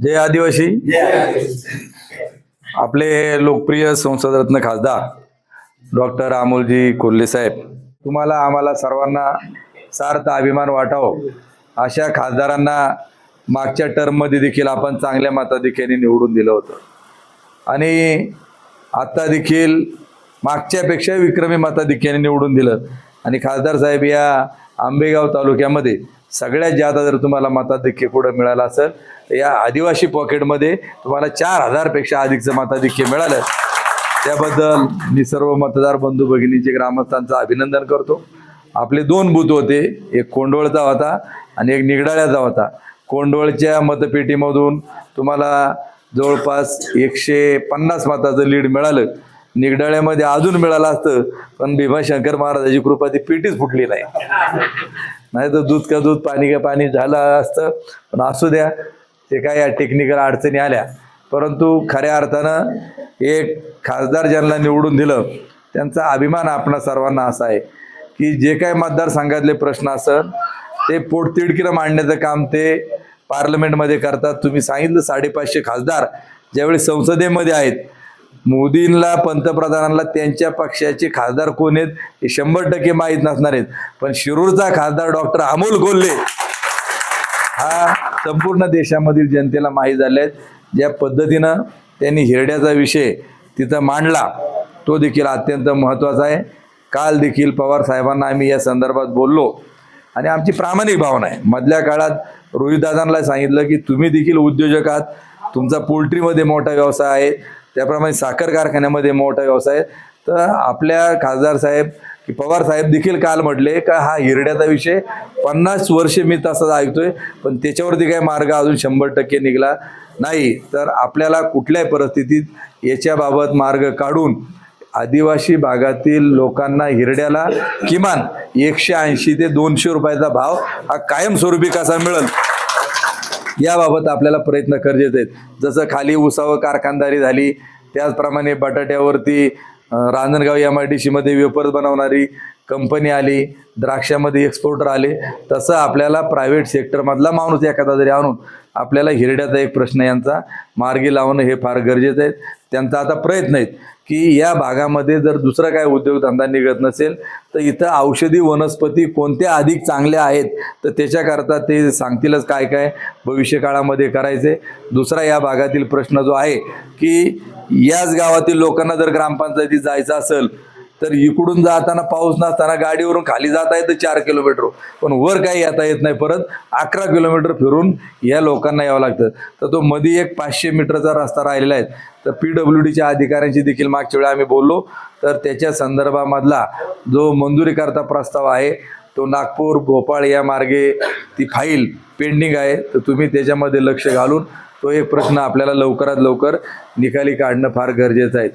जय आदिवासी। आपले लोकप्रिय संसदरत्न खासदार डॉक्टर अमोलजी कोल्हे साहेब तुम्हाला आम्हाला सर्वांना सार्थ अभिमान वाटावं अशा खासदारांना मागच्या टर्ममध्ये देखील आपण चांगल्या मताधिक्याने निवडून दिलं होतं. आणि आत्ता देखील मागच्यापेक्षा विक्रमी मताधिक्याने निवडून दिलं. आणि खासदार साहेब या आंबेगाव तालुक्यामध्ये. सगळ्यात जादा जर तुम्हाला मताधिक्य कुठं मिळालं असेल तर या आदिवासी पॉकेटमध्ये तुम्हाला चार हजारपेक्षा अधिकचं मताधिक्य मिळालं. त्याबद्दल मी सर्व मतदार बंधू भगिनीचे ग्रामस्थांचं अभिनंदन करतो. आपले दोन बूथ होते. एक कोंडवळचा होता आणि एक निगडाळ्याचा होता. कोंडवळच्या मतपेटीमधून तुम्हाला जवळपास एकशे पन्नास मताचं लीड मिळालं. निगडाळ्यामध्ये अजून मिळालं असतं पण भीमाशंकर महाराजाची कृपा ती पेटीच फुटली नाही. नाही तर दूध का दूध पाणी का पाणी झालं असतं पण असू द्या ते काय या टेक्निकल अडचणी आल्या. परंतु खऱ्या अर्थानं एक खासदार ज्यांना निवडून दिलं त्यांचा अभिमान आपणा सर्वांना असा आहे की जे काय मतदारसंघातले प्रश्न असत ते पोटतिडकीनं मांडण्याचं काम ते पार्लमेंटमध्ये करतात. तुम्ही सांगितलं साडेपाचशे खासदार ज्यावेळी संसदेमध्ये आहेत मोदींना पंतप्रधानांना त्यांच्या पक्षाचे खासदार कोण आहेत हे शंभर टक्के माहीत नसणार आहेत. पण शिरूरचा खासदार डॉक्टर अमोल कोल्हे हा संपूर्ण देशामधील जनतेला माहीत झाले आहेत. ज्या पद्धतीनं त्यांनी हिरड्याचा विषय तिथं मांडला तो देखील अत्यंत महत्त्वाचा आहे. काल देखील पवार साहेबांना आम्ही या संदर्भात बोललो. आणि आमची प्रामाणिक भावना आहे. मधल्या काळात रोहितदादांना सांगितलं की तुम्ही देखील उद्योजक आहात तुमचा पोल्ट्रीमध्ये मोठा व्यवसाय आहे त्याप्रमाणे साखर कारखान्यामध्ये मोठा व्यवसाय तर आपल्या खासदार साहेब की पवार साहेब देखील काल म्हटले का हा हिरड्याचा विषय. पन्नास वर्षे मी तसाच ऐकतोय पण त्याच्यावरती काही मार्ग अजून शंभर टक्के निघाला नाही. तर आपल्याला कुठल्याही परिस्थितीत याच्याबाबत मार्ग काढून आदिवासी भागातील लोकांना हिरड्याला किमान एकशे ऐंशी ते दोनशे रुपयाचा भाव हा कायमस्वरूपी कसा मिळेल? याबाबत आपल्याला प्रयत्न गरजेचे आहेत. जसं खाली उसावं कारखानदारी झाली त्याचप्रमाणे बटाट्यावरती रांजणगाव एम आय डी सीमध्ये वेपर्स बनवणारी कंपनी आली द्राक्षामध्ये एक्सपोर्टर आले. तसं आपल्याला प्रायव्हेट सेक्टरमधला माणूस एखादा जरी आणून आपल्याला हिरड्याचा एक प्रश्न यांचा मार्गी लावणं हे फार गरजेचं आहे. त्यांचा आता प्रयत्न आहेत. की या भागामध्ये जर दुसरा काय उद्योगधंदा निघत नसेल तर इथं औषधी वनस्पती कोणत्या अधिक चांगल्या आहेत तर त्याच्याकरता ते सांगतीलच काय काय भविष्य काळामध्ये करायचे. दुसरा या भागातील प्रश्न जो आहे की याच गावातील लोकांना जर ग्रामपंचायतीत जायचं असेल तर इकडून जाताना पाऊस नसताना गाडीवरून खाली जाता येतं चार किलोमीटर. पण वर काही येता येत नाही परत अकरा किलोमीटर फिरून या लोकांना यावं लागतं. तर तो मध्ये एक पाचशे मीटरचा रस्ता राहिलेला आहे. तर पी डब्ल्यू डीच्या अधिकाऱ्यांशी देखील मागच्या वेळी आम्ही बोललो. तर त्याच्या संदर्भामधला जो मंजुरीकरता प्रस्ताव आहे तो नागपूर भोपाळ या मार्गे ती फाईल पेंडिंग आहे. तर तुम्ही त्याच्यामध्ये लक्ष घालून तो एक प्रश्न आपल्याला लवकरात लवकर निकाली काढणं फार गरजेचं आहे.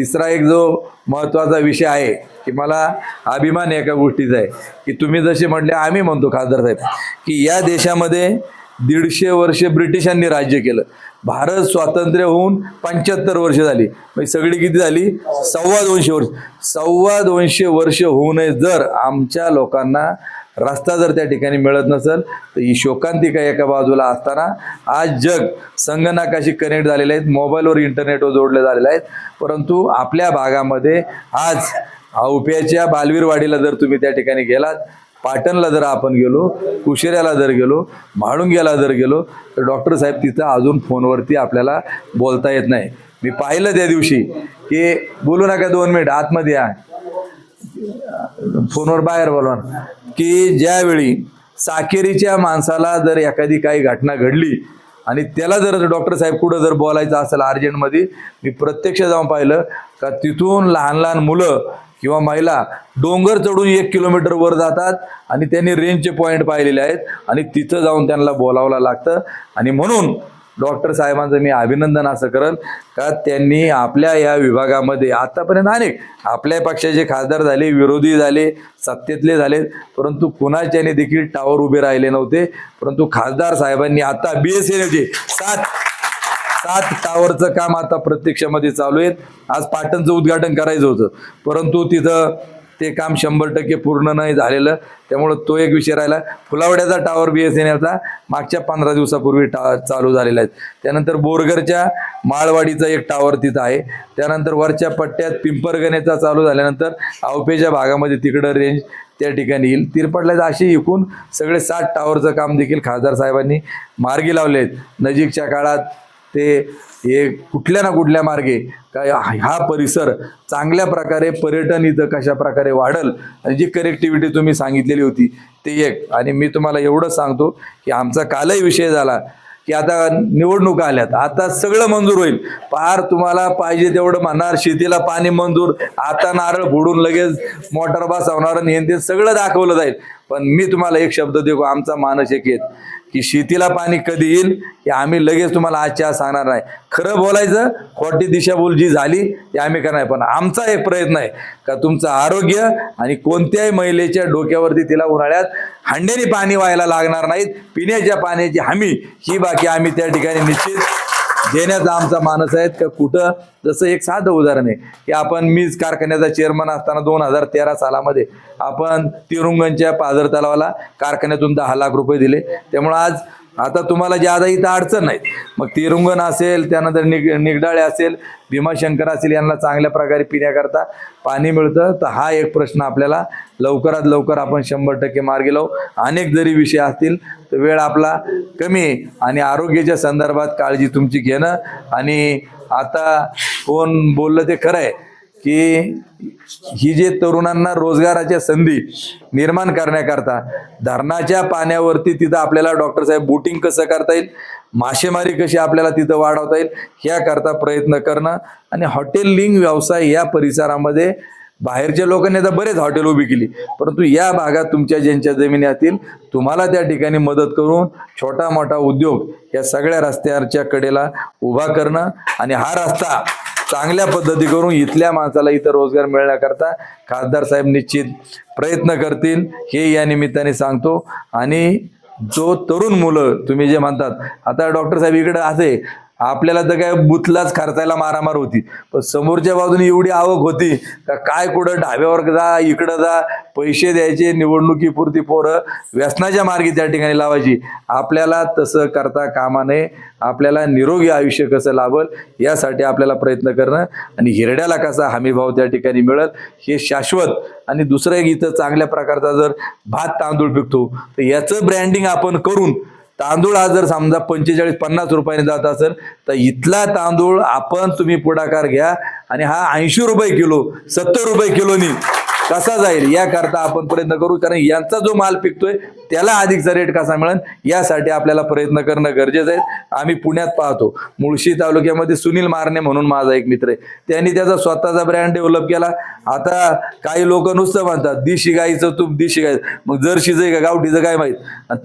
तिसरा एक जो महत्त्वाचा विषय आहे की मला अभिमान एका गोष्टीचा आहे की तुम्ही जसे म्हटले आम्ही म्हणतो खासदार साहेब की या देशामध्ये दीडशे वर्षे ब्रिटिशांनी राज्य केलं. भारत स्वातंत्र्य होऊन पंच्याहत्तर वर्ष झाली. म्हणजे सगळी किती झाली? सव्वा दोनशे वर्ष. सव्वा दोनशे वर्ष होऊ नये जर आमच्या लोकांना रस्ता जर त्या ठिकाणी मिळत नसेल तर ही शोकांतिका एका बाजूला असताना? आज जग संगणकाशी कनेक्ट झालेले आहेत मोबाईलवर इंटरनेटवर जोडले झालेले आहेत. परंतु आपल्या भागामध्ये आज औप्याच्या बालवीरवाडीला जर तुम्ही त्या ठिकाणी गेलात पाटणला जर आपण गेलो कुशेऱ्याला जर गेलो म्हाळुंग्याला जर गेलो तर डॉक्टर साहेब तिथं अजून फोनवरती आपल्याला बोलता येत नाही. मी पाहिलं त्या दिवशी की बोलू नका दोन मिनिट आतमध्ये या. फोनवर बाहेर बोलवा. की ज्यावेळी साकेरीच्या माणसाला जर एखादी काही घटना घडली आणि त्याला जर डॉक्टर साहेब कुठं जर बोलायचं असेल अर्जंटमध्ये मी प्रत्यक्ष जाऊन पाहिलं का तिथून लहान लहान मुलं किंवा महिला डोंगर चढून एक किलोमीटर वर जातात आणि त्यांनी रेंजचे पॉईंट पाहिलेले आहेत आणि तिथं जाऊन त्यांना बोलावं लागतं. आणि म्हणून डॉक्टर साहेबांचं मी अभिनंदन असं करल का त्यांनी आपल्या या विभागामध्ये आतापर्यंत अनेक आपल्या पक्षाचे खासदार झाले विरोधी झाले सत्तेतले झाले परंतु कुणाच्याने देखील टावर उभे राहिले नव्हते. परंतु खासदार साहेबांनी आता बी एस एनचे सात सात टावरचं काम आता प्रत्यक्षामध्ये चालू आहे आज पाटणचं उद्घाटन करायचं होतं. परंतु तिथं ते काम शंभर टक्के पूर्ण नाही झालेलं. त्यामुळं तो एक विषय राहिला. फुलावड्याचा टावर बी एस एन एलचा मागच्या पंधरा दिवसापूर्वी टा चालू झालेला आहे. त्यानंतर बोरगरच्या माळवाडीचा एक टावर तिथं आहे. त्यानंतर वरच्या पट्ट्यात पिंपरगणेचा चालू झाल्यानंतर आवपेच्या भागामध्ये तिकडं रेंज त्या ठिकाणी येईल. तिरपडला असे एकूण सगळे सात टावरचं काम देखील खासदार साहेबांनी मार्गी लावले आहेत. नजीकच्या काळात ते हे कुठल्या ना कुठल्या मार्गे काय हा परिसर चांगल्या प्रकारे पर्यटन इथं कशा प्रकारे वाढल जी कनेक्टिव्हिटी तुम्ही सांगितलेली होती ते एक. आणि मी तुम्हाला एवढं सांगतो की आमचा कालही विषय झाला की आता निवडणुका आल्यात. आता सगळं मंजूर होईल. पार तुम्हाला पाहिजे तेवढं म्हणणार शेतीला पाणी मंजूर आता नारळ फोडून लगेच मोटर बसवणार आणि हे ते सगळं दाखवलं जाईल. पण मी तुम्हाला एक शब्द देऊ आमचा मानस एक येत की शेतीला पाणी कधी येईल हे आम्ही लगेच तुम्हाला आजच्या सांगणार नाही. खरं बोलायचं खोटी दिशाभूल जी झाली ते आम्ही करणार पण आमचा एक प्रयत्न आहे का तुमचं आरोग्य आणि कोणत्याही महिलेच्या डोक्यावरती तिला उन्हाळ्यात हांड्याने पाणी व्हायला लागणार नाहीत पिण्याच्या पाण्याची हमी ही बाकी आम्ही त्या ठिकाणी निश्चित देण्याचा आमचा मानस आहे का कुठं? जसं एक साधं उदाहरण आहे की आपण मीच कारखान्याचा चेअरमन असताना दोन हजार तेरा सालामध्ये आपण तिरुंगणच्या पाझर तलावाला कारखान्यातून दहा लाख रुपये दिले. त्यामुळे आज आता तुम्हाला ज्यादा इथं अडचण नाही. मग तिरुंगण असेल त्यानंतर निग निगडाळे असेल भीमाशंकर असेल यांना चांगल्या प्रकारे पिण्याकरता पाणी मिळतं. तर हा एक प्रश्न आपल्याला लवकरात लवकर आपण शंभर टक्के मार्गी लावू. अनेक जरी विषय असतील तर वेळ आपला कमी आहे. आणि आरोग्याच्या संदर्भात काळजी तुमची घेणं. आणि आता कोण बोललं ते खरं आहे. की ही जे तरुणांना रोजगाराच्या संधी निर्माण करण्याकरता धरणाच्या पाण्यावरती तिथं आपल्याला डॉक्टर साहेब बोटिंग कसं करता येईल मासेमारी कशी आपल्याला तिथं वाढवता येईल ह्याकरता प्रयत्न करणं आणि हॉटेल लिंग व्यवसाय या परिसरामध्ये बाहेरच्या लोकांनी आता बरेच हॉटेल उभी केली परंतु या भागात तुमच्या ज्यांच्या जमिनी असतील तुम्हाला त्या ठिकाणी मदत करून छोटा मोठा उद्योग या सगळ्या रस्त्याच्या कडेला उभा करणं आणि हा रस्ता चांगल्या पद्धती करून इथल्या माणसाला इथं रोजगार मिळण्याकरता खासदार साहेब निश्चित प्रयत्न करतील हे या निमित्ताने सांगतो. आणि जो तरुण मुलं तुम्ही जे म्हणतात आता डॉक्टर साहेब इकडे असे आपल्याला तर काय बुथलाच खर्चायला मारामार होती. पण समोरच्या बाजूने एवढी आवक होती का काय कुठं ढाब्यावर जा इकडं जा पैसे द्यायचे निवडणुकीपुरती पोरं व्यसनाच्या मार्गी त्या ठिकाणी लावायची. आपल्याला तसं करता कामा नये. आपल्याला निरोगी आयुष्य कसं लाभल यासाठी आपल्याला प्रयत्न करणं आणि हिरड्याला कसा हमीभाव त्या ठिकाणी मिळेल हे शाश्वत आणि दुसरं एक इथं चांगल्या प्रकारचा जर भात तांदूळ पिकतो तर याचं ब्रँडिंग आपण करून तांदूळ हा जर समजा पंचेचाळीस पन्नास रुपयाने जात असेल तर इथला तांदूळ आपण तुम्ही पुढाकार घ्या आणि हा ऐंशी रुपये किलो सत्तर रुपये किलोनी कसा जाईल याकरता आपण प्रयत्न करू. कारण यांचा जो माल पिकतोय त्याला अधिकचा रेट कसा मिळेल यासाठी आपल्याला प्रयत्न करणं गरजेचं आहे. आम्ही पुण्यात पाहतो. मुळशी तालुक्यामध्ये सुनील मारणे म्हणून माझा एक मित्र आहे. त्यांनी त्याचा स्वतःचा ब्रँड डेव्हलप केला. आता काही लोक नुसतं म्हणतात दिशी गाईचं तूप दिशी गाय मग जर्शीचं का गावठीचं काय माहीत?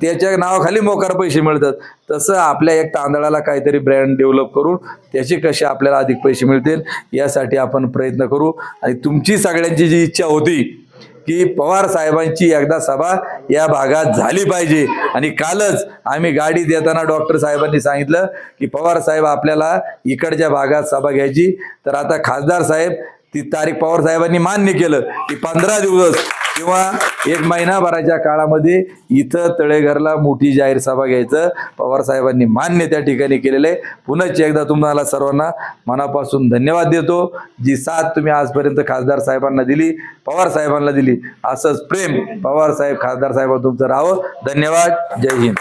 त्याच्या नावाखाली मोकार पैसे मिळतात. तसं आपल्या एक तांदळाला काहीतरी ब्रँड डेव्हलप करून त्याचे कसे आपल्याला अधिक पैसे मिळतील यासाठी आपण प्रयत्न करू. आणि तुमची सगळ्यांची जी इच्छा होती की पवार साहेबांची एकदा सभा या भागात झाली पाहिजे. आणि कालच आम्ही गाडी देताना डॉक्टर साहेबांनी सांगितलं की पवार साहेब आपल्याला इकडच्या भागात सभा घ्यायची. तर आता खासदार साहेब ती तारीख पवार साहेबांनी मान्य केलं की पंधरा दिवस किंवा एक महिनाभराच्या काळामध्ये इथं तळेघरला मोठी जाहीर सभा घ्यायचं. पवार साहेबांनी मान्य त्या ठिकाणी केलेलं आहे. पुनश्च एकदा तुम्हाला सर्वांना मनापासून धन्यवाद देतो. जी साथ तुम्ही आजपर्यंत खासदार साहेबांना दिली पवार साहेबांना दिली असंच प्रेम पवार साहेब खासदार साहेबां तुमचं राहावं. धन्यवाद. जय हिंद.